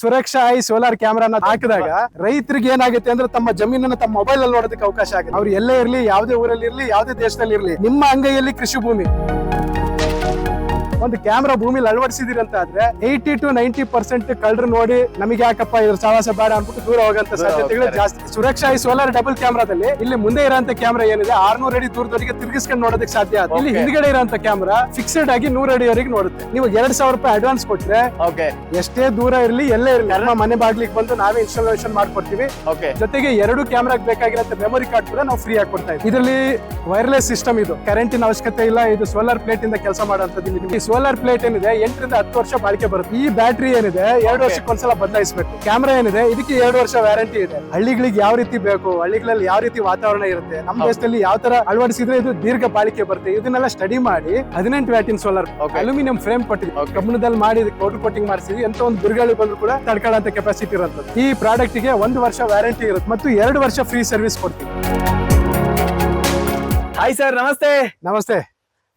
Suraksha I solar ಕ್ಯಾಮ್ರಾನ ಹಾಕಿದಾಗ ರೈತರಿಗೆ ಏನಾಗುತ್ತೆ ಅಂದ್ರೆ ತಮ್ಮ ಜಮೀನನ್ನ ತಮ್ಮ ಮೊಬೈಲ್ ಅಲ್ಲಿ ನೋಡೋದಕ್ಕೆ ಅವಕಾಶ ಆಗುತ್ತೆ. ಅವ್ರು ಎಲ್ಲೇ ಇರ್ಲಿ, ಯಾವುದೇ ಊರಲ್ಲಿ ಇರ್ಲಿ, ಯಾವುದೇ ದೇಶದಲ್ಲಿ ಇರ್ಲಿ, ನಿಮ್ಮ ಅಂಗೈಯಲ್ಲಿ ಕೃಷಿ ಭೂಮಿ. ಒಂದು ಕ್ಯಾಮ್ರಾ ಭೂಮಿಲಿ ಅಳವಡಿಸಿದಿರಿ ಅಂತ ಆದ್ರೆ ಏಯ್ಟಿ ಟು ನೈಂಟಿ ಪರ್ಸೆಂಟ್ ಕಳ್ಳರು ನೋಡಿ ನಮಗೆ ಯಾಕಪ್ಪ ಇದ್ರ ಸಾಹಸ ಬೇಡ ಅನ್ಬಿಟ್ಟು ದೂರ ಹೋಗಂತ ಸಾಧ್ಯತೆಗಳು. ಜಾಸ್ತಿ. ಸುರಕ್ಷಾ ಈ ಸೋಲಾರ್ ಡಬಲ್ ಕ್ಯಾಮ್ರಾದಲ್ಲಿ ಇಲ್ಲಿ ಮುಂದೆ ಇರೋಂತ ಕ್ಯಾಮ್ರಾ ಏನಿದೆ ಆರ್ನೂರ್ ಅಡಿ ದೂರದವರೆಗೆ ತಿರುಗಿಸ್ಕೊಂಡು ನೋಡೋದಕ್ಕೆ ಸಾಧ್ಯ ಆಗುತ್ತೆ. ಇಲ್ಲಿ. ಹಿಂದ್ಗಡೆ ಇರೋಂತ ಕ್ಯಾಮ್ರಾ ಫಿಕ್ಸ್ಡ್ ಆಗಿ ನೂರ ಅಡಿವರೆಗೆ ನೋಡುತ್ತೆ. ನೀವು ಎರಡ್ ಸಾವಿರ ರೂಪಾಯಿ ಅಡ್ವಾನ್ಸ್ ಕೊಟ್ರೆ ಓಕೆ ಎಷ್ಟೇ ದೂರ ಇರಲಿ ಎಲ್ಲೇ ಇರಲಿ ನಮ್ಮ ಮನೆ ಬಾಗ್ಲಿಕ್ಕೆ ಬಂದು ನಾವೇ ಇನ್ಸ್ಟಾಲೇಷನ್ ಮಾಡ್ಕೊಡ್ತೀವಿ. ಜೊತೆಗೆ ಎರಡು ಕ್ಯಾಮ್ರಾಗ್ ಬೇಕಾಗಿರೋ ಮೆಮೊರಿ ಕಾರ್ಡ್ ಕೂಡ ನಾವು ಫ್ರೀ ಆಗಿ ಕೊಡ್ತಾ ಇದ್ದೀವಿ. ಇದರಲ್ಲಿ ವೈರ್ಲೆಸ್ ಸಿಸ್ಟಮ್ ಇದು. ಕರೆಂಟಿನ ಅವಶ್ಯಕತೆ ಇಲ್ಲ ಇದು ಸೋಲಾರ್ ಪ್ಲೇಟ್ ಇಂದ ಕೆಲಸ ಮಾಡುವಂತದ್ದು ಸೋಲಾರ್ ಪ್ಲೇಟ್ ಏನಿದೆ ಎಂಟರಿಂದ ಹತ್ತು ವರ್ಷ ಬಾಳಿಕೆ ಬರುತ್ತೆ. ಈ ಬ್ಯಾಟ್ರಿ ಏನಿದೆ ಎರಡು ವರ್ಷಕ್ಕೆ ಒಂದ್ಸಲ ಬದಲಾಯಿಸಬೇಕು. ಕ್ಯಾಮ್ರಾ ಏನಿದೆ ಇದಕ್ಕೆ ಎರಡು ವರ್ಷ ವ್ಯಾರಂಟಿ ಇದೆ. ಹಳ್ಳಿಗಳಿಗೆ ಯಾವ ರೀತಿ ಬೇಕು ಹಳ್ಳಿಗಳಲ್ಲಿ ಯಾವ ರೀತಿ ವಾತಾವರಣ ಇರುತ್ತೆ ನಮ್ಮ ದೇಶದಲ್ಲಿ ಯಾವ ತರ ಅಳವಡಿಸಿದ್ರೆ ಇದು ದೀರ್ಘ ಬಾಳಿಕೆ ಬರುತ್ತೆ ಇದನ್ನೆಲ್ಲ ಸ್ಟಡಿ ಮಾಡಿ ಹದಿನೆಂಟು ವ್ಯಾಟಿನ್ ಸೋಲಾರ್ ಅಲ್ಯೂಮಿನಿಯಂ ಫ್ರೇಮ್ ಕೊಟ್ಟಿದ್ವಿ. ಕಬ್ಬಿಣದಲ್ಲಿ ಮಾಡಿ ಕೋಟು ಕೋಟಿಂಗ್ ಮಾಡಿಸಿದ್ವಿ ಎಂತ ಒಂದು ದುರ್ಗಾಳಿ ಬಂದ್ರು ಕೂಡ ತಡ್ಕೊಳ್ಳೋ ಕೆಪಾಸಿಟಿ ಇರುತ್ತೆ ಈ ಪ್ರಾಡಕ್ಟ್ಗೆ ಒಂದು ವರ್ಷ ವ್ಯಾರಂಟಿ ಇರುತ್ತೆ ಮತ್ತು ಎರಡು ವರ್ಷ ಫ್ರೀ ಸರ್ವಿಸ್ ಕೊಡ್ತೀವಿ. ಹಾಯ್ ಸರ್ ನಮಸ್ತೆ. ನಮಸ್ತೆ.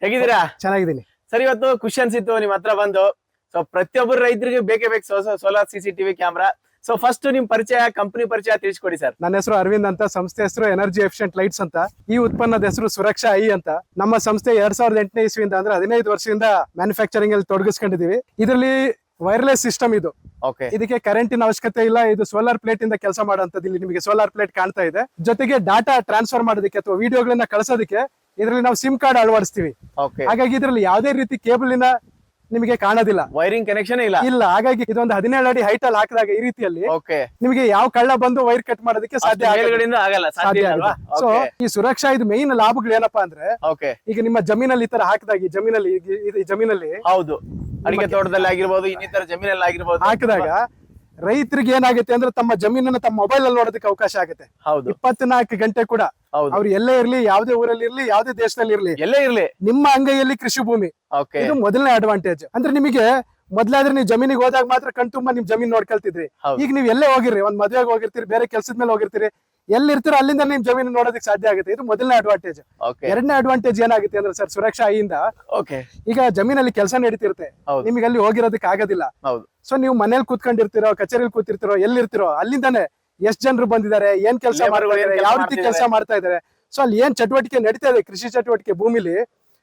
ಹೇಗಿದ್ದೀರಾ? ಚೆನ್ನಾಗಿದ್ದೀನಿ. ಸರ್ ಇವತ್ತು ಖುಷಿ ಅನ್ಸಿತ್ತು ನಿಮ್ ಹತ್ರ ಬಂದು. ಸೊ ಪ್ರತಿಯೊಬ್ಬರು ರೈತರಿಗೆ ಬೇಕೇ ಬೇಕು solar C C TV camera so first ನಿಮ್ ಪರಿಚಯ ಕಂಪನಿ ಪರಿಚಯ ತಿಳಿಸ್ಕೊಡಿ ಸರ್. ನನ್ನ ಹೆಸರು ಅರವಿಂದ್ ಅಂತ ಸಂಸ್ಥೆ ಹೆಸರು ಎನರ್ಜಿ ಎಫಿಷಿಯಂಟ್ ಲೈಟ್ಸ್ ಅಂತ. ಈ ಉತ್ಪನ್ನದ ಹೆಸರು ಸುರಕ್ಷಾ ಐ ಅಂತ. ನಮ್ಮ ಸಂಸ್ಥೆ ಎರಡ್ ಸಾವಿರದ ಎಂಟನೇ ಇಸ್ವಿಯಿಂದ ಅಂದ್ರೆ ಹದಿನೈದು ವರ್ಷದಿಂದ ಮ್ಯಾನುಫ್ಯಾಕ್ಚರಿಂಗ್ ಅಲ್ಲಿ ತೊಡಗಿಸ್ಕೊಂಡಿದೀವಿ ಇದರಲ್ಲಿ ವೈರ್ಲೆಸ್ ಸಿಸ್ಟಮ್ ಇದು. ಓಕೆ ಇದಕ್ಕೆ ಕರೆಂಟಿನ ಅವಶ್ಯಕತೆ ಇಲ್ಲ ಇದು ಸೋಲಾರ್ ಪ್ಲೇಟ್ ಇಂದ ಕೆಲಸ ಮಾಡುವಂತದ್ದು ಇಲ್ಲಿ ನಿಮಗೆ ಸೋಲಾರ್ ಪ್ಲೇಟ್ ಕಾಣ್ತಾ ಇದೆ. ಜೊತೆಗೆ ಡಾಟಾ ಟ್ರಾನ್ಸ್ಫರ್ ಮಾಡೋದಕ್ಕೆ ಅಥವಾ ವಿಡಿಯೋಗಳನ್ನ ಕಳಿಸೋದಕ್ಕೆ ಇದರಲ್ಲಿ ನಾವು ಸಿಮ್ ಕಾರ್ಡ್ ಅಳವಡಿಸ್ತೀವಿ. ಹಾಗಾಗಿ ಇದರಲ್ಲಿ ಯಾವುದೇ ರೀತಿ ಕೇಬಲ್ ಇಂದ ನಿಮಗೆ ಕಾಣೋದಿಲ್ಲ. ವೈರಿಂಗ್ ಕನೆಕ್ಷನ್ ಇಲ್ಲ. ಇಲ್ಲ ಹಾಗಾಗಿ ಇದೊಂದು ಹದಿನೇಳು ಅಡಿ ಹೈಟ್ ಅಲ್ಲಿ ಹಾಕಿದಾಗ ಈ ರೀತಿಯಲ್ಲಿ ಓಕೆ ನಿಮಗೆ ಯಾವ ಕಳ್ಳ ಬಂದು ವೈರ್ ಕಟ್ ಮಾಡೋದಕ್ಕೆ ಸಾಧ್ಯ ಆಗಲ್ಲ. ಸಾಧ್ಯ ಸೊ ಈ ಸುರಕ್ಷಾ ಇದು ಮೇನ್ ಲಾಭಗಳು ಏನಪ್ಪಾ ಅಂದ್ರೆ ಓಕೆ ಈಗ ನಿಮ್ಮ ಜಮೀನಲ್ಲಿ ಈ ತರ ಹಾಕಿದಾಗ ಈ ಜಮೀನಲ್ಲಿ ಈ ಜಮೀನಲ್ಲಿ ಹೌದು. ಅಡಿಕೆ ತೋಟದಲ್ಲಿ ಆಗಿರ್ಬೋದು ಇನ್ನಿತರ ಜಮೀನಲ್ಲಿ ಆಗಿರ್ಬೋದು. ಹಾಕಿದಾಗ ರೈತರಿಗೆ ಏನಾಗುತ್ತೆ ಅಂದ್ರೆ ತಮ್ಮ ಜಮೀನನ್ನ ತಮ್ಮ ಮೊಬೈಲ್ ಅಲ್ಲಿ ನೋಡೋದಕ್ಕೆ ಅವಕಾಶ ಆಗುತ್ತೆ. ಹೌದು. ಇಪ್ಪತ್ನಾಲ್ಕು ಗಂಟೆ ಕೂಡ ಅವ್ರು ಎಲ್ಲೇ ಇರ್ಲಿ ಯಾವ್ದೇ ಊರಲ್ಲಿ ಇರ್ಲಿ ಯಾವ್ದೇ ದೇಶದಲ್ಲಿ ಇರ್ಲಿ ಎಲ್ಲೇ ಇರ್ಲಿ. ನಿಮ್ಮ ಅಂಗೈಯಲ್ಲಿ ಕೃಷಿ ಭೂಮಿ. ಇದು ಮೊದಲನೇ ಅಡ್ವಾಂಟೇಜ್ ಅಂದ್ರೆ ನಿಮಗೆ ಮೊದ್ಲಾದ್ರೆ ನೀವು ಜಮೀನಿಗೆ ಹೋದಾಗ ಮಾತ್ರ ಕಣ್ತುಂಬ ನಿಮ್ ಜಮೀನ್ ನೋಡ್ಕೊಳ್ತಿದ್ರಿ. ಈಗ ನೀವು ಎಲ್ಲೇ ಹೋಗಿರ್ರಿ ಒಂದ್ ಮದ್ವೆಗೆ ಹೋಗಿರ್ತೀರಿ ಬೇರೆ ಕೆಲ್ಸದ ಮೇಲೆ ಹೋಗಿರ್ತೀರಿ ಎಲ್ಲಿರ್ತೀರೋ ಅಲ್ಲಿಂದ ನಿಮ್ ಜಮೀನು ನೋಡೋದಕ್ಕೆ ಸಾಧ್ಯ ಆಗುತ್ತೆ. ಇದು ಮೊದಲನೇ ಅಡ್ವಾಂಟೇಜ್ ಎರಡನೇ ಅಡ್ವಾಂಟೇಜ್ ಏನಾಗುತ್ತೆ ಅಂದ್ರೆ ಸರ್ ಸುರಕ್ಷಾ ಐಯಿಂದ ಓಕೆ ಈಗ ಜಮೀನಲ್ಲಿ ಕೆಲಸ ನಡೀತಿರುತ್ತೆ. ನಿಮ್ಗೆ ಅಲ್ಲಿ ಹೋಗಿರೋದಕ್ಕೆ ಆಗೋದಿಲ್ಲ. ಸೊ ನೀವು ಮನೇಲಿ ಕೂತ್ಕೊಂಡಿರ್ತಿರೋ ಕಚೇರಿಲಿ ಕೂತಿರ್ತೀರೋ ಎಲ್ಲಿರ್ತಿರೋ ಅಲ್ಲಿಂದಾನೆ ಎಷ್ಟ್ ಜನರು ಬಂದಿದ್ದಾರೆ ಏನ್ ಕೆಲಸ ಕೆಲ್ಸ ಯಾವ ರೀತಿ ಕೆಲಸ ಮಾಡ್ತಾ ಇದಾರೆ ಸೊ ಅಲ್ಲಿ ಏನ್ ಚಟುವಟಿಕೆ ನಡೀತಾ ಇದೆ ಕೃಷಿ ಚಟುವಟಿಕೆ ಭೂಮಿಲಿ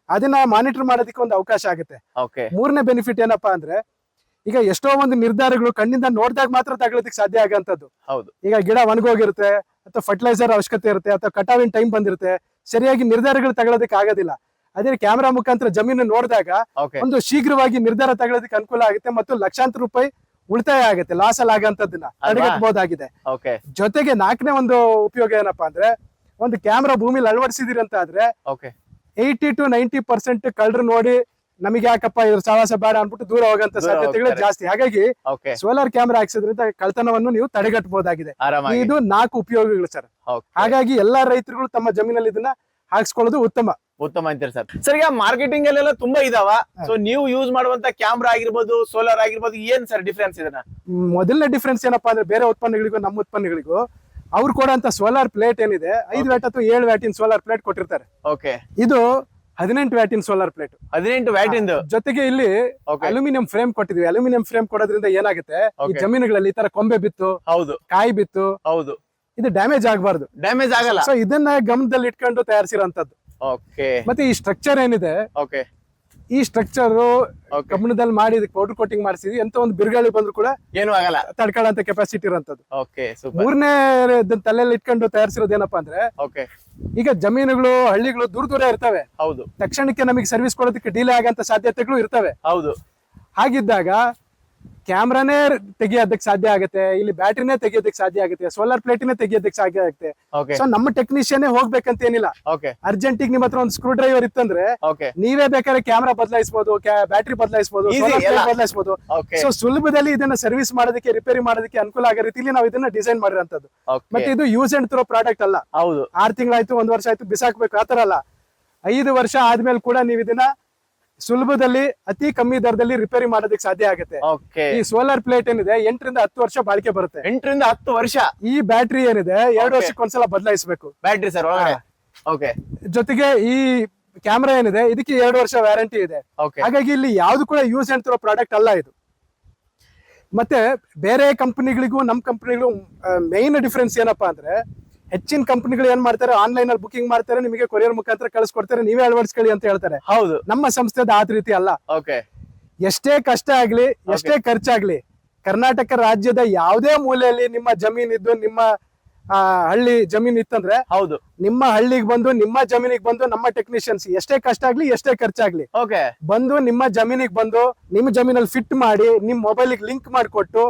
ಅದನ್ನ ಮಾನಿಟರ್ ಮಾಡೋದಕ್ಕೆ ಒಂದು ಅವಕಾಶ ಆಗುತ್ತೆ. ಮೂರನೇ ಬೆನಿಫಿಟ್ ಏನಪ್ಪಾ ಅಂದ್ರೆ ಈಗ ಎಷ್ಟೋ ಒಂದು ನಿರ್ಧಾರಗಳು ಕಣ್ಣಿಂದ ನೋಡಿದಾಗ ಮಾತ್ರ ತಗೊಳ್ಳೋದಕ್ಕೆ ಸಾಧ್ಯ ಆಗಂತದ್ದು ಹೌದು. ಈಗ ಗಿಡ ಒಣಗೋಗಿರುತ್ತೆ ಅಥವಾ ಫರ್ಟಿಲೈಸರ್ ಅವಶ್ಯಕತೆ ಇರುತ್ತೆ ಅಥವಾ ಕಟಾವಿನ ಟೈಮ್ ಬಂದಿರುತ್ತೆ ಸರಿಯಾಗಿ ನಿರ್ಧಾರಗಳು ತಗೊಳ್ಳೋದಕ್ಕೆ ಆಗೋದಿಲ್ಲ. ಅದೇ ಕ್ಯಾಮೆರಾ ಮುಖಾಂತರ ಜಮೀನು ನೋಡಿದಾಗ ಒಂದು ಶೀಘ್ರವಾಗಿ ನಿರ್ಧಾರ ತಗೊಳ್ಳೋದಕ್ಕೆ ಅನುಕೂಲ ಆಗುತ್ತೆ ಮತ್ತು ಲಕ್ಷಾಂತರ ರೂಪಾಯಿ ಉಳಿತಾಯ ಆಗುತ್ತೆ ಲಾಸ್ ಅಲ್ಲಿ ಆಗಂತದನ್ನ ತಡೆಗಟ್ಟಬಹುದಾಗಿದೆ. ಜೊತೆಗೆ ನಾಲ್ಕನೇ ಒಂದು ಉಪಯೋಗ ಏನಪ್ಪಾ ಅಂದ್ರೆ ಒಂದು ಕ್ಯಾಮ್ರಾ ಭೂಮಿಲಿ ಅಳವಡಿಸಿದಿರಿ ಅಂತ ಆದ್ರೆ ಏಯ್ಟಿ ಟು ನೈಂಟಿ ಪರ್ಸೆಂಟ್ ಕಳ್ಳರು ನೋಡಿ ನಮಗೆ ಯಾಕಪ್ಪ ಇದ್ರ ಸಾವಾಸ ಬೇಡ ಅನ್ಬಿಟ್ಟು ದೂರ ಹೋಗಂತ ಸಾಧ್ಯತೆಗಳು ಜಾಸ್ತಿ. ಹಾಗಾಗಿ ಓಕೆ ಸೋಲಾರ್ ಕ್ಯಾಮೆರಾ ಹಾಕ್ಸೋದ್ರಿಂದ ಕಳ್ತನವನ್ನು ನೀವು ತಡೆಗಟ್ಟಬಹುದಾಗಿದೆ. ಇದು ನಾಲ್ಕು ಉಪಯೋಗಗಳು ಸರ್ ಹಾಗಾಗಿ ಎಲ್ಲಾ ರೈತರುಗಳು ತಮ್ಮ ಜಮೀನಲ್ಲಿ ಇದನ್ನ ಹಾಕ್ಸ್ಕೊಳ್ಳೋದು ಉತ್ತಮ. ಉತ್ತಮ ಅಂತೀರಿ ಸರ್ ಸರ್ ಈಗ ಮಾರ್ಕೆಟಿಂಗ್ ಅಲ್ಲೆಲ್ಲ ತುಂಬಾ ಇದಾವ. ಸೊ ನೀವು ಯೂಸ್ ಮಾಡುವಂತ ಕ್ಯಾಮ್ರಾ ಆಗಿರ್ಬೋದು ಸೋಲಾರ್ ಆಗಿರ್ಬೋದು ಏನ್ ಸರ್ ಡಿಫ್ರೆನ್ಸ್ ಇದನ್ನ? ಮೊದಲನೇ ಡಿಫ್ರೆನ್ಸ್ ಏನಪ್ಪಾ ಅಂದ್ರೆ ಬೇರೆ ಉತ್ಪನ್ನಗಳಿಗೂ ನಮ್ಮ ಉತ್ಪನ್ನಗಳಿಗೂ ಅವ್ರು ಕೊಡೋಂತ ಸೋಲಾರ್ ಪ್ಲೇಟ್ ಏನಿದೆ ಐದು ವ್ಯಾಟ್ ಅಥವಾ ಏಳು ವ್ಯಾಟಿನ ಸೋಲಾರ್ ಪ್ಲೇಟ್ ಕೊಟ್ಟಿರ್ತಾರೆ. ಓಕೆ ಇದು ಹದಿನೆಂಟು ವ್ಯಾಟಿನ್ ಸೋಲಾರ್ ಪ್ಲೇಟ್ ಹದಿನೆಂಟು ವ್ಯಾಟ್ ಇಂದು ಜೊತೆಗೆ ಇಲ್ಲಿ ಅಲ್ಯೂಮಿನಿಯಂ ಫ್ರೇಮ್ ಕೊಟ್ಟಿದ್ವಿ. ಅಲ್ಯೂಮಿನಿಯಂ ಫ್ರೇಮ್ ಕೊಡೋದ್ರಿಂದ ಏನಾಗುತ್ತೆ? ಈ ಜಮೀನುಗಳಲ್ಲಿ ಈ ತರ ಕೊಂಬೆ ಬಿತ್ತು ಹೌದು. ಕಾಯಿ ಬಿತ್ತು. ಹೌದು. ಇದು ಡ್ಯಾಮೇಜ್ ಆಗಬಾರ್ದು. ಡ್ಯಾಮೇಜ್ ಆಗಲ್ಲ. ಸೊ ಇದನ್ನ ಗಮನದಲ್ಲಿ ಇಟ್ಕೊಂಡು ತಯಾರಿಸಿರೋಂಥದ್ದು ಓಕೆ ಮತ್ತೆ ಈ ಸ್ಟ್ರಕ್ಚರ್ ಏನಿದೆ? ಓಕೆ ಈ ಸ್ಟ್ರಕ್ಚರ್ ಕಬ್ಬಿಣದಲ್ಲಿ ಮಾಡಿ ಪೌಡರ್ ಕೋಟಿಂಗ್ ಮಾಡಿಸಿದ್ವಿ. ಎಂತ ಒಂದು ಬಿರುಗಾಳಿ ಬಂದ್ರು ಕೂಡ ಏನು ಆಗಲ್ಲ. ತಡ್ಕೊಳ್ಳೋ ಕೆಪಾಸಿಟಿ ಇರೋಂಥದ್ದು ಮೂರನೇ ತಲೆಯಲ್ಲಿ ಇಟ್ಕೊಂಡು ತಯಾರಿಸಿರೋದು ಏನಪ್ಪಾ ಅಂದ್ರೆ ಈಗ ಜಮೀನುಗಳು ಹಳ್ಳಿಗಳು ದೂರ ದೂರ ಇರ್ತವೆ. ಹೌದು. ತಕ್ಷಣಕ್ಕೆ ನಮಗೆ ಸರ್ವಿಸ್ ಕೊಡೋದಕ್ಕೆ ಡಿಲೇ ಆಗಂತ ಸಾಧ್ಯತೆಗಳು ಇರ್ತವೆ. ಹೌದು. ಹಾಗಿದ್ದಾಗ ಕ್ಯಾಮ್ರಾನೇ ತೆಗಿಯೋದಕ್ಕೆ ಸಾಧ್ಯ ಆಗುತ್ತೆ ಇಲ್ಲಿ ಬ್ಯಾಟ್ರಿನೇ ತೆಗಿಯೋದಕ್ಕೆ ಸಾಧ್ಯ ಆಗುತ್ತೆ ಸೋಲಾರ್ ಪ್ಲೇಟಿನೇ ತೆಗಿಯೋದಕ್ಕೆ ಸಾಧ್ಯ ಆಗುತ್ತೆ. ಸೊ ನಮ್ಮ ಟೆಕ್ನಿಷಿಯನ್ ಹೋಗ್ಬೇಕಂತ ಏನಿಲ್ಲ. ಅರ್ಜೆಂಟ್ ಅರ್ಜೆಂಟಿಗೆ ನಿಮ್ಮ ಹತ್ರ ಒಂದು ಸ್ಕ್ರೂ ಡ್ರೈವರ್ ಇತ್ತಂದ್ರೆ ನೀವೇ ಬೇಕಾದ್ರೆ ಕ್ಯಾಮ್ರಾ ಬದಲಾಯಿಸಬಹುದು ಬ್ಯಾಟ್ರಿ ಬದಲಾಯಿಸಬಹುದು. ಬದಲಾಯಿಸಬಹುದು ಸೊ ಸುಲಭದಲ್ಲಿ ಇದನ್ನ ಸರ್ವಿಸ್ ಮಾಡೋದಕ್ಕೆ ರಿಪೇರಿ ಮಾಡೋದಕ್ಕೆ ಅನುಕೂಲ ಆಗೋ ರೀತಿಲಿ ನಾವು ಇದನ್ನ ಡಿಸೈನ್ ಮಾಡಿರೋಂಥದ್ದು. ಮತ್ತೆ ಇದು ಯೂಸ್ ಅಂಡ್ ಥ್ರೋ ಪ್ರಾಡಕ್ಟ್ ಅಲ್ಲ. ಹೌದು. ಆರ್ ತಿಂಗಳಾಯ್ತು ಒಂದ್ ವರ್ಷ ಆಯ್ತು ಬಿಸಾಕ್ಬೇಕು ಆತರ ಅಲ್ಲ. ಐದು ವರ್ಷ ಆದ್ಮೇಲೆ ಕೂಡ ನೀವು ಇದನ್ನ ಸುಲಭದಲ್ಲಿ ಅತಿ ಕಮ್ಮಿ ದರದಲ್ಲಿ ರಿಪೇರಿ ಮಾಡೋದಕ್ಕೆ ಸಾಧ್ಯ ಆಗುತ್ತೆ. ಓಕೆ ಈ ಸೋಲಾರ್ ಪ್ಲೇಟ್ ಏನಿದೆ ಎಂಟರಿಂದ ಹತ್ತು ವರ್ಷ ಬಾಳಿಕೆ ಬರುತ್ತೆ. ಎಂಟರಿಂದ ಹತ್ತು ವರ್ಷ? ಈ ಬ್ಯಾಟ್ರಿ ಏನಿದೆ ಎರಡು ವರ್ಷಕ್ಕೊಂದ್ಸಲ ಬದಲಾಯಿಸಬೇಕು. ಬ್ಯಾಟ್ರಿ ಸರ್ ಓಕೆ ಜೊತೆಗೆ ಈ ಕ್ಯಾಮ್ರಾ ಏನಿದೆ ಇದಕ್ಕೆ ಎರಡು ವರ್ಷ ವ್ಯಾರಂಟಿ ಇದೆ. ಹಾಗಾಗಿ ಇಲ್ಲಿ ಯಾವ್ದು ಕೂಡ ಯೂಸ್ ಅಂಡ್ ಥ್ರೋ ಪ್ರಾಡಕ್ಟ್ ಅಲ್ಲ ಇದು. ಮತ್ತೆ ಬೇರೆ ಕಂಪನಿಗಳಿಗೂ ನಮ್ಮ ಕಂಪನಿಗಳು ಮೇನ್ ಡಿಫ್ರೆನ್ಸ್ ಏನಪ್ಪಾ ಅಂದ್ರೆ ಹೆಚ್ಚಿನ ಕಂಪನಿಗಳು ಏನ್ ಮಾಡ್ತಾರೆ? ಆನ್ಲೈನ್ ಅಲ್ಲಿ ಬುಕಿಂಗ್ ಮಾಡ್ತಾರೆ ನಿಮಗೆ ಕೊರಿಯರ್ ಮುಖಾಂತರ ಕಳಿಸ್ಕೊಡ್ತಾರೆ ನೀವೇ ಅಳವಡಿಸ್ಕೊಳ್ಳಿ ಅಂತ ಹೇಳ್ತಾರೆ. ಹೌದು. ನಮ್ಮ ಸಂಸ್ಥೆದ ಆ ರೀತಿ ಅಲ್ಲ. ಓಕೆ ಎಷ್ಟೇ ಕಷ್ಟ ಆಗ್ಲಿ ಎಷ್ಟೇ ಖರ್ಚಾಗ್ಲಿ ಕರ್ನಾಟಕ ರಾಜ್ಯದ ಯಾವುದೇ ಮೂಲೆಯಲ್ಲಿ ನಿಮ್ಮ ಜಮೀನಿದ್ದು ನಿಮ್ಮ ಹಳ್ಳಿ ಜಮೀನ್ ಇತ್ತಂದ್ರೆ ಹೌದು. ನಿಮ್ಮ ಹಳ್ಳಿಗೆ ಬಂದು ನಿಮ್ಮ ಜಮೀನಿಗೆ ಬಂದು ನಮ್ಮ ಟೆಕ್ನಿಷಿಯನ್ಸ್ ಎಷ್ಟೇ ಕಷ್ಟ ಆಗ್ಲಿ ಎಷ್ಟೇ ಖರ್ಚಾಗ್ಲಿ ಓಕೆ ಬಂದು ನಿಮ್ಮ ಜಮೀನಿಗೆ ಬಂದು ನಿಮ್ ಜಮೀನಲ್ಲಿ ಫಿಟ್ ಮಾಡಿ ನಿಮ್ ಮೊಬೈಲ್ ಲಿಂಕ್ ಮಾಡಿಕೊಟ್ಟು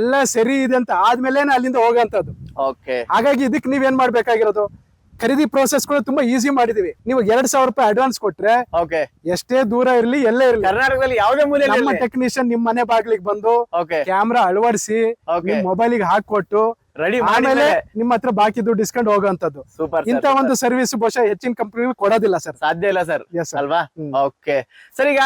ಎಲ್ಲ ಸರಿ ಇದೆ ಅಂತ ಆದ್ಮೇಲೆ ಅಲ್ಲಿಂದ ಹೋಗಂತದ್ದು. ಹಾಗಾಗಿ ಇದಕ್ಕೆ ಏನ್ ಮಾಡ್ಬೇಕಾಗಿರೋದು? ಖರೀದಿ ಪ್ರೋಸೆಸ್ ಕೂಡ ತುಂಬಾ ಈಸಿ ಮಾಡಿದೀವಿ. ನೀವು ಎರಡ್ ಸಾವಿರ ರೂಪಾಯಿ ಅಡ್ವಾನ್ಸ್ ಕೊಟ್ರೆ ಓಕೆ ಎಷ್ಟೇ ದೂರ ಇರ್ಲಿ ಎಲ್ಲೇ ಇರ್ಲಿ. ಕರ್ನಾಟಕದಲ್ಲಿ ಯಾವುದೇ ನಮ್ಮ ಮೂಲೆಯಲ್ಲಿ ಟೆಕ್ನಿಷಿಯನ್ ನಿಮ್ ಮನೆ ಬಾಗ್ಲಿಗೆ ಬಂದು ಕ್ಯಾಮ್ರಾ ಅಳವಡಿಸಿ ಮೊಬೈಲ್ ಮೊಬೈಲಿಗೆ ಹಾಕೊಟ್ಟು ರೆಡಿ ಆಮೇಲೆ ನಿಮ್ಮ ಹತ್ರ ಬಾಕಿ ದುಡ್ಡು ಇಸ್ಕೊಂಡು ಸೂಪರ್ ಇಂತ ಒಂದು ಸರ್ವಿಸ್ ಬಹುಶಃ ಹೆಚ್ಚಿನ ಕಂಪನಿಗಳು ಕೊಡೋದಿಲ್ಲ ಸರ್ ಸಾಧ್ಯ ಇಲ್ಲ ಸರ್ ಎಸ್ ಅಲ್ವಾ? ಓಕೆ ಸರ್ ಈಗ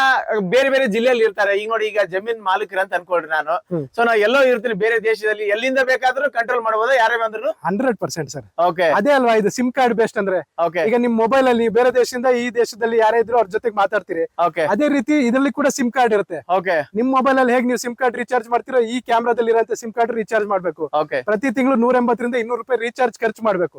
ಬೇರೆ ಬೇರೆ ಜಿಲ್ಲೆಯಲ್ಲಿ ಇರ್ತಾರೆ. ಈಗ ನೋಡಿ ಈಗ ಜಮೀನ್ ಮಾಲೀಕರು ಅಂತ ಅನ್ಕೊಳ್ರಿ ನಾನು. ಸೊ ನಾ ಎಲ್ಲೋ ಇರ್ತೀನಿ ಬೇರೆ ದೇಶದಲ್ಲಿ. ಎಲ್ಲಿಂದ ಬೇಕಾದ್ರೂ ಕಂಟ್ರೋಲ್ ಮಾಡಬಹುದು? ಯಾರೇ ಬಂದ್ರು ಹಂಡ್ರೆಡ್ ಪರ್ಸೆಂಟ್ ಸರ್ ಓಕೆ ಅದೇ ಅಲ್ವಾ ಇದು ಸಿಮ್ ಕಾರ್ಡ್ ಬೆಸ್ಟ್ ಅಂದ್ರೆ? ಓಕೆ ಈಗ ನಿಮ್ ಮೊಬೈಲ್ ಅಲ್ಲಿ ಬೇರೆ ದೇಶದಿಂದ ಈ ದೇಶದಲ್ಲಿ ಯಾರೇ ಇದ್ರು ಅವ್ರ ಜೊತೆಗೆ ಮಾತಾಡ್ತೀರಿ. ಓಕೆ ಅದೇ ರೀತಿ ಇದರಲ್ಲಿ ಕೂಡ ಸಿಮ್ ಕಾರ್ಡ್ ಇರುತ್ತೆ. ಓಕೆ ನಿಮ್ ಮೊಬೈಲ್ ಅಲ್ಲಿ ಹೇಗೆ ನೀವು ಸಿಮ್ ಕಾರ್ಡ್ ರೀಚಾರ್ಜ್ ಮಾಡ್ತೀರೋ ಈ ಕ್ಯಾಮ್ರಾದಲ್ಲಿ ಇರೋ ಸಿಮ್ ಕಾರ್ಡ್ ರೀಚಾರ್ಜ್ ಮಾಡ್ಬೇಕು. ಓಕೆ ಪ್ರತಿ ತಿಂಗಳು ನೂರ ಎಂಬತ್ತರಿಂದ ಇನ್ನೂರು ರೂಪಾಯಿ ರೀಚಾರ್ಜ್ ಖರ್ಚು ಮಾಡ್ಬೇಕು.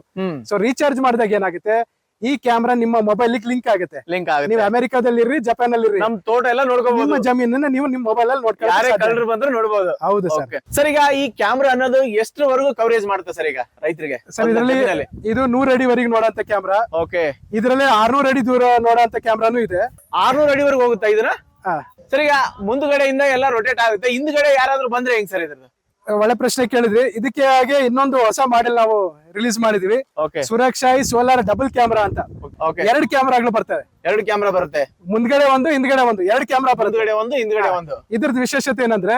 ಸೊ ರೀಚಾರ್ಜ್ ಮಾಡಿದಾಗ ಏನಾಗುತ್ತೆ? ಈ ಕ್ಯಾಮ್ರಾ ನಿಮ್ಮ ಮೊಬೈಲ್ ಲಿಂಕ್ ಆಗುತ್ತೆ. ಲಿಂಕ್ ನೀವು ಆಗುತ್ತೆ ಅಮೆರಿಕಾದಲ್ಲಿ ಇರ್ರಿ ಜಪಾನ್ ಅಲ್ಲಿ ಇರ್ರಿ ನಮ್ ತೋಟ ಎಲ್ಲ ನಿಮ್ಮ ನೋಡ್ಕೋಬಹುದು ಜಮೀನನ್ನ ನೀವು ನಿಮ್ ಮೊಬೈಲ್ ಅಲ್ಲಿ ಯಾರೇ ನೋಡ್ಕೊಳ್ಳಿ ಬಂದ್ರೆ ಬಂದ್ರು ಹೌದು ಸರ್. ಸರಿ ಈಗ ಈ ಕ್ಯಾಮ್ರಾ ಅನ್ನೋದು ಎಷ್ಟರವರೆಗೂ ಕವರೇಜ್ ಮಾಡುತ್ತೆ ಸರ್ ಈಗ ರೈತರಿಗೆ? ಸರ್ ಇದರಲ್ಲಿ ಇದು ನೂರ್ ಅಡಿವರೆಗೆ ನೋಡಂತ ಕ್ಯಾಮ್ರಾ ಓಕೆ ಇದರಲ್ಲಿ ಆರ್ನೂರ್ ಅಡಿ ದೂರ ನೋಡಂತ ಕ್ಯಾಮ್ರಾನು ಇದೆ. ಆರ್ನೂರ್ ಅಡಿವರೆಗೆ ಹೋಗುತ್ತಾ ಇದನ್ನ? ಸರ್ ಈಗ ಮುಂದ್ಗಡೆಯಿಂದ ಎಲ್ಲ ರೊಟೇಟ್ ಆಗುತ್ತೆ. ಹಿಂದ್ಗಡೆ ಯಾರಾದ್ರೂ ಬಂದ್ರೆ ಹೆಂಗ್ ಸರ್ ಇದ್ರದ್ದು? ಒಳ್ಳೆ ಪ್ರಶ್ನೆ ಕೇಳಿದ್ರಿ ಇದಕ್ಕೆ ಹಾಗೆ ಇನ್ನೊಂದು ಹೊಸ ಮಾಡೆಲ್ ನಾವು ರಿಲೀಸ್ ಮಾಡಿದೀವಿ. Okay Surakshai solar double camera ಅಂತ. ಓಕೆ ಎರಡು ಕ್ಯಾಮ್ರಾಗಳು ಬರ್ತವೆ. ಎರಡು ಕ್ಯಾಮ್ರಾ ಬರುತ್ತೆ. ಮುಂದ್ಗಡೆ ಒಂದು ಹಿಂದ್ಗಡೆ ಒಂದು. ಎರಡು ಕ್ಯಾಮ್ರಾ ಬರುತ್ತೆ. ಒಂದು ಹಿಂದ್ಗಡೆ ಒಂದು. ಇದ್ರದ್ದು ವಿಶೇಷತೆ ಏನಂದ್ರೆ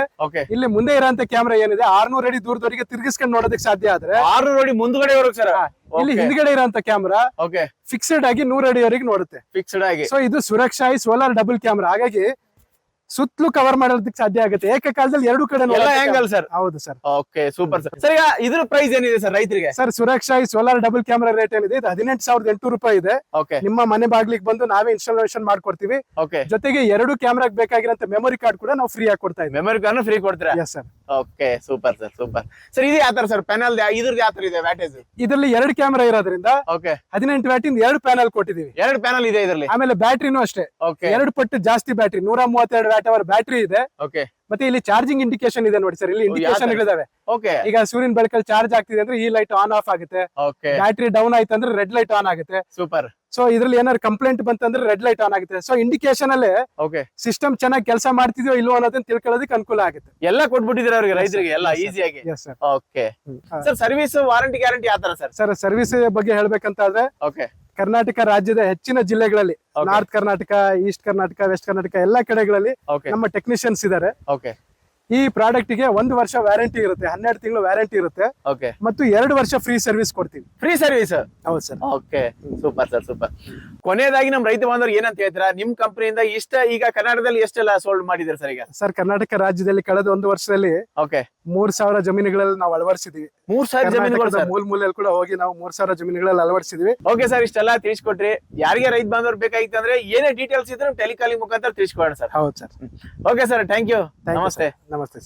ಇಲ್ಲಿ ಮುಂದೆ ಇರೋಂತ ಕ್ಯಾಮ್ರಾ ಏನಿದೆ ಆರ್ನೂರ್ ಅಡಿ ದೂರದವರೆಗೆ ತಿರ್ಗಿಸ್ಕೊಂಡು ನೋಡೋದಕ್ಕೆ ಸಾಧ್ಯ ಆದ್ರೆ ಆರ್ನೂರ್ ಅಡಿ ಮುಂದ್ಗಡೆ ಸರ್. ಇಲ್ಲಿ ಹಿಂದ್ಗಡೆ ಇರೋಂತ ಕ್ಯಾಮ್ರಾ ಓಕೆ ಫಿಕ್ಸ್ಡ್ ಆಗಿ ನೂರ್ ಅಡಿವರೆಗೆ ನೋಡುತ್ತೆ. ಫಿಕ್ಸ್ಡ್ ಆಗಿ. ಸೊ ಇದು ಸುರಕ್ಷಾಯಿ ಸೋಲಾರ್ ಡಬಲ್ ಕ್ಯಾಮ್ರಾ ಹಾಗಾಗಿ ಸುತ್ತಲೂ ಕವರ್ ಮಾಡೋದಕ್ಕೆ ಸಾಧ್ಯ ಆಗುತ್ತೆ. ಏಕಕಾಲದಲ್ಲಿ ಎರಡು ಕಡೆ ಆಂಗಲ್ ಸರ್ ಹೌದು sir okay super sir sir ಈಗ ಇದ್ರ ಪ್ರೈಸ್ ಏನಿದೆ ಸರ್ ರೈತರಿಗೆ? Sir Surakshai solar double camera rate ಏನಿದೆ? ಇದು ಹದಿನೆಂಟು ಸಾವಿರದ ಎಂಟು ರೂಪಾಯಿ ಇದೆ. ಓಕೆ ನಿಮ್ಮ ಮನೆ ಬಾಗ್ಲಿಗೆ ಬಂದು ನಾವೇ ಇನ್ಸ್ಟಾಲೇಷನ್ ಮಾಡ್ಕೊಡ್ತೀವಿ. ಓಕೆ ಜೊತೆಗೆ ಎರಡು ಕ್ಯಾಮ್ರಾಗ್ ಬೇಕಾಗಿರೋ ಮೆಮೊರಿ ಕಾರ್ಡ್ ಕೂಡ ನಾವು ಫ್ರೀ ಆಗಿ ಕೊಡ್ತಾ ಇದ್ದೀವಿ. ಮೆಮೊರಿ ಕಾರ್ಡ್ ಫ್ರೀ ಕೊಡ್ತೀರಾ? Yes sir okay super sir super. Sir ಇದು ಯಾವ ತರ ಸರ್ ಪ್ಯಾನಲ್ ಇದ್ರದ್ದು ಯಾವ ತರ ಇದೆ ವ್ಯಾಟೇಜ್ ಇದರಲ್ಲಿ ಎರಡು ಕ್ಯಾಮೆರಾ ಇರೋದ್ರಿಂದ ಓಕೆ. ಹದಿನೆಂಟು ವ್ಯಾಟಿಂದ ಎರಡು ಪ್ಯಾನಲ್ ಕೊಟ್ಟಿದೀವಿ ಎರಡು ಪ್ಯಾನಲ್ ಇದೆ ಇದರಲ್ಲಿ? ಆಮೇಲೆ ಬ್ಯಾಟ್ರಿನೂ ಅಷ್ಟೇ. ಓಕೆ. ಎರಡು ಪಟ್ಟು ಜಾಸ್ತಿ ಬ್ಯಾಟ್ರಿ ನೂರ ಮೂವತ್ತೆರಡು ವ್ಯಾಟ್ ಅವರ್ ಬ್ಯಾಟ್ರಿ ಇದೆ. ಓಕೆ. ಮತ್ತೆ ಇಲ್ಲಿ ಚಾರ್ಜಿಂಗ್ ಇಂಡಿಕೇಶನ್ ಇದೆ ನೋಡಿ ಸರ್ ಇಲ್ಲಿ ಇಂಡಿಕೇಶನ್? ಇದಾವೆ ಓಕೆ. ಈಗ ಸೂರ್ಯನ ಬೆಳಕಲ್ಲಿ ಚಾರ್ಜ್ ಆಗ್ತಿದೆ ಅಂದ್ರೆ ಈ ಲೈಟ್ ಆನ್ ಆಫ್ ಆಗುತ್ತೆ. ಓಕೆ. ಬ್ಯಾಟ್ರಿ ಡೌನ್ ಆಯ್ತು ಅಂದ್ರೆ ರೆಡ್ ಲೈಟ್ ಆನ್ ಆಗುತ್ತೆ. ಸೂಪರ್. ಸೊ ಇದ್ರಲ್ಲಿ ಏನಾದ್ರು ಕಂಪ್ಲೇಂಟ್ ಬಂತಂದ್ರೆ ರೆಡ್ ಲೈಟ್ ಆನ್ ಆಗುತ್ತೆ. ಸೊ ಇಂಡಿಕೇಶನ್ ಅಲ್ಲಿ ಓಕೆ ಸಿಸ್ಟಮ್ ಚೆನ್ನಾಗಿ ಕೆಲಸ ಮಾಡ್ತಿದ್ಯೋ ಇಲ್ವೋ ಅನ್ನೋದನ್ನ ತಿಳ್ಕೊಳ್ಳೋದಕ್ಕೆ ಅನುಕೂಲ ಆಗುತ್ತೆ. ಎಲ್ಲ ಕೊಟ್ಬಿಟ್ಟಿದ್ರೆ ಅವ್ರಿಗೆ. ರೈತರಿಗೆ ಎಲ್ಲ. ಈಸಿಯಾಗಿ okay sir service warranty guarantee ಆತರ ಸರ್ ಸರ್ ಸರ್ವಿಸ್ ಬಗ್ಗೆ ಹೇಳ್ಬೇಕಂತಾದ್ರೆ ಓಕೆ ಕರ್ನಾಟಕ ರಾಜ್ಯದ ಹೆಚ್ಚಿನ ಜಿಲ್ಲೆಗಳಲ್ಲಿ. North Karnataka east Karnataka west Karnataka ಎಲ್ಲಾ ಕಡೆಗಳಲ್ಲಿ ನಮ್ಮ ಟೆಕ್ನಿಷಿಯನ್ಸ್ ಇದಾರೆ ಓಕೆ ಈ ಪ್ರಾಡಕ್ಟ್ಗೆ ಒಂದು ವರ್ಷ ವ್ಯಾರಂಟಿ ಇರುತ್ತೆ ಹನ್ನೆರಡು ತಿಂಗಳು ವ್ಯಾರಂಟಿ ಇರುತ್ತೆ. ಓಕೆ ಮತ್ತು ಎರಡು ವರ್ಷ ಫ್ರೀ ಸರ್ವಿಸ್ ಕೊಡ್ತೀವಿ. ಫ್ರೀ ಸರ್ವಿಸ್ ಹೌದು sir. Okay super sir super ಕೊನೆಯದಾಗಿ ನಮ್ ರೈತ ಬಾಂಧವ್ರು ಏನಂತ ಹೇಳ್ತೀರಾ? ನಿಮ್ ಕಂಪನಿಯಿಂದ ಇಷ್ಟ ಈಗ ಕರ್ನಾಟಕದಲ್ಲಿ ಎಷ್ಟೆಲ್ಲ ಸೋಲ್ಡ್ ಮಾಡಿದ್ರೆ ಸರ್ ಈಗ? ಸರ್ ಕರ್ನಾಟಕ ರಾಜ್ಯದಲ್ಲಿ ಕಳೆದ ಒಂದು ವರ್ಷದಲ್ಲಿ ಓಕೆ ಮೂರ್ ಸಾವಿರ ಜಮೀನುಗಳಲ್ಲಿ ನಾವು ಅಳವಡಿಸಿದೀವಿ. ಮೂರ್ ಸಾವಿರ ಜಮೀನುಗಳು ಮೂಲ ಮೂಲೆಯಲ್ಲಿ ಕೂಡ ಹೋಗಿ ನಾವು ಮೂರ್ ಸಾವಿರ ಜಮೀನುಗಳಲ್ಲಿ ಅಳವಡಿಸಿದ್ವಿ. ಓಕೆ ಸರ್ ಇಷ್ಟೆಲ್ಲ ತಿಳಿಸ್ಕೊಟ್ರಿ. ಯಾರಿಗೆ ರೈತ ಬಾಂಧವ್ರು ಬೇಕಾಗಿತ್ತು ಅಂದ್ರೆ ಏನೇ ಡೀಟೇಲ್ಸ್ ಇದ್ರೆ ಟೆಲಿಕಾಲಿಂಗ್ ಮುಖಾಂತರ ತಿಳಿಸ್ಕೊಡೋಣ ಸರ್ ಹೌದು sir okay sir thank you ನಮಸ್ತೆ. Sir. ನಮಸ್ತೆ ಸರ್